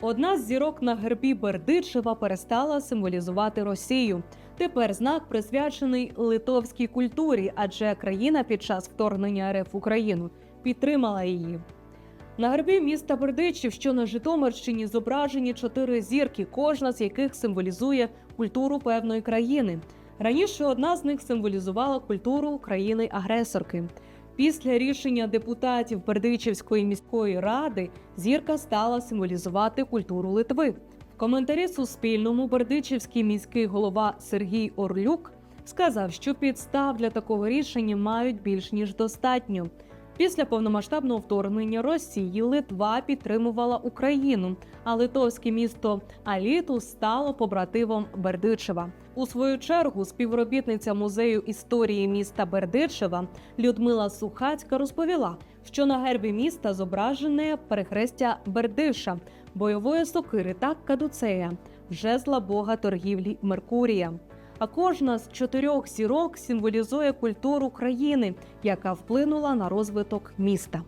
Одна з зірок на гербі Бердичева перестала символізувати Росію. Тепер знак присвячений литовській культурі, адже країна під час вторгнення РФ в Україну підтримала її. На гербі міста Бердичів, що на Житомирщині, зображені чотири зірки, кожна з яких символізує культуру певної країни. Раніше одна з них символізувала культуру країни-агресорки. Після рішення депутатів Бердичівської міської ради зірка стала символізувати культуру Литви. В коментарі Суспільному Бердичівський міський голова Сергій Орлюк сказав, що підстав для такого рішення мають більш ніж достатньо. Після повномасштабного вторгнення Росії Литва підтримувала Україну, а литовське місто Аліту стало побратимом Бердичева. У свою чергу співробітниця музею історії міста Бердичева Людмила Сухацька розповіла, що на гербі міста зображене перехрестя Бердиша, бойової сокири та кадуцея, жезла бога торгівлі Меркурія. А кожна з чотирьох зірок символізує культуру країни, яка вплинула на розвиток міста.